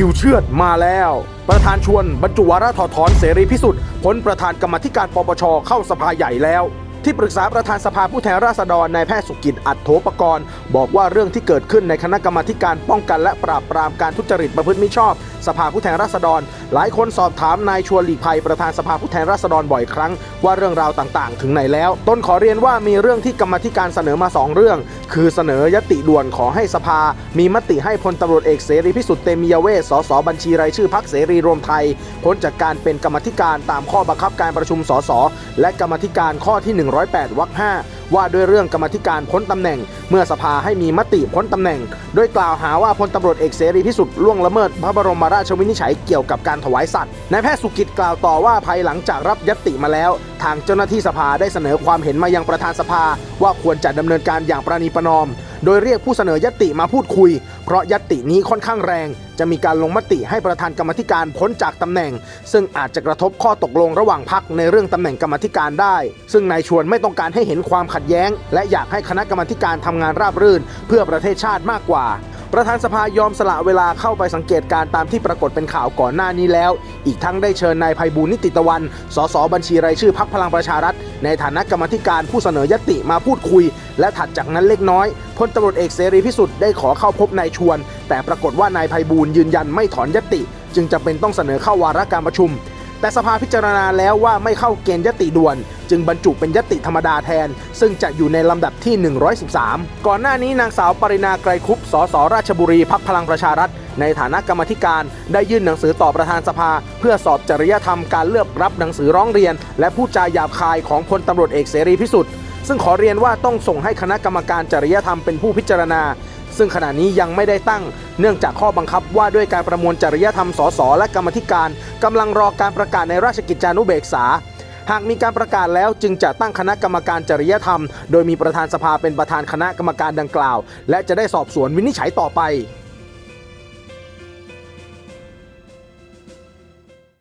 คิวเชือดมาแล้ว ประธานชวนบรรจุวาระถอดถอนเสรีพิสุทธิ์พ้นประธานกรรมธิการปปชเข้าสภาใหญ่แล้วที่ปรึกษาประธานสภาผู้แทนราษฎรนายแพทย์สุกิจอัตโถปกรณ์ บอกว่าเรื่องที่เกิดขึ้นในคณะกรรมาธิการป้องกันและปราบปรามการทุจริตประพฤติมิชอบ สภาผู้แทนราษฎร หลายคนสอบถามนายชวนหลีกภัยประธานสภาผู้แทนราษฎรบ่อยครั้ง ว่าเรื่องราวต่างๆ ถึงไหนแล้ว ต้นขอเรียนว่ามีเรื่องที่กรรมธิการเสนอมาสองเรื่อง คือเสนอยติด่วนขอให้สภา มีมติให้พลตำรวจเอกเสรีพิสุทธิ์เตมียเวสสสบัญชีรายชื่อพักเสรีรวมไทยพ้นจากการเป็นกรรมธิการตามข้อบังคับการประชุมสสและกรรมธิการข้อที่ 108วรรค5 ว่าด้วยเรื่องกรรมธิการพ้นตำแหน่ง เมื่อสภาให้มีมติพ้นตำแหน่ง โดยกล่าวหาว่าพลตำรวจเอกเสรีพิสุทธิ์ล่วงละเมิดพระบรมราชวินิจฉัยเกี่ยวกับการถวายสัตว์นายแพทย์สุกิจกล่าวต่อว่าภายหลังจากรับยติมาแล้ว ทางเจ้าหน้าที่สภาได้เสนอความเห็นมายังประธานสภา ว่าควรจะดำเนินการอย่างประนีประนอม โดยเรียกผู้เสนอยติมาพูดคุย เพราะยตินี้ค่อนข้างแรง จะมีการลงมติให้ประธานกรรมธิการพ้นจากตำแหน่ง ซึ่งอาจจะกระทบข้อตกลงระหว่างพักในเรื่องตำแหน่งกรรมธิการได้ ซึ่งนายชวนไม่ต้องการให้เห็นความขัดแย้ง และอยากให้คณะกรรมธิการทำงานราบรื่น เพื่อประเทศชาติมากกว่า ประธานสภายอมสละเวลาเข้าไปสังเกตการณ์ตามที่ปรากฏเป็นข่าวก่อนหน้านี้แล้ว อีกทั้งได้เชิญนายภัยบูลนิติตะวัน สสบัญชีรายชื่อพักพลังประชารัฐ ในฐานะกรรมธิการผู้เสนอยติมาพูดคุย และถัดจากนั้นเล็กน้อยพลตำรวจเอกเสรีพิสุทธิ์ได้ขอเข้าพบนายชวน แต่ปรากฏว่านายภัยบูลย์ยืนยันไม่ถอนยติ จึงจำเป็นต้องเสนอเข้าวาระการประชุม แต่สภาพิจารณาแล้วว่าไม่เข้าเกณฑ์ยติด่วน จึงบรรจุเป็นยติธรรมดาแทน ซึ่งจะอยู่ในลำดับที่ 113 ก่อนหน้านี้นางสาวปรินาไกรคุปสสราชบุรีพักพลังประชารัฐ ในฐานะกรรมธิการ ได้ยื่นหนังสือต่อประธานสภา เพื่อสอบจริยธรรมการเลือกรับหนังสือร้องเรียน และผู้จาหยาบคายของพลตำรวจเอกเสรีพิสุทธิ์ซึ่งขอเรียนว่าต้องส่งให้คณะกรรมการจริยธรรมเป็นผู้พิจารณา ซึ่งขณะนี้ยังไม่ได้ตั้ง เนื่องจากข้อบังคับว่าด้วยการประมวลจริยธรรมสสและกรรมธิการกำลังรอการประกาศในราชกิจจานุเบกษา หากมีการประกาศแล้วจึงจะตั้งคณะกรรมการจริยธรรม โดยมีประธานสภาเป็นประธานคณะกรรมการดังกล่าว และจะได้สอบสวนวินิจฉัยต่อไป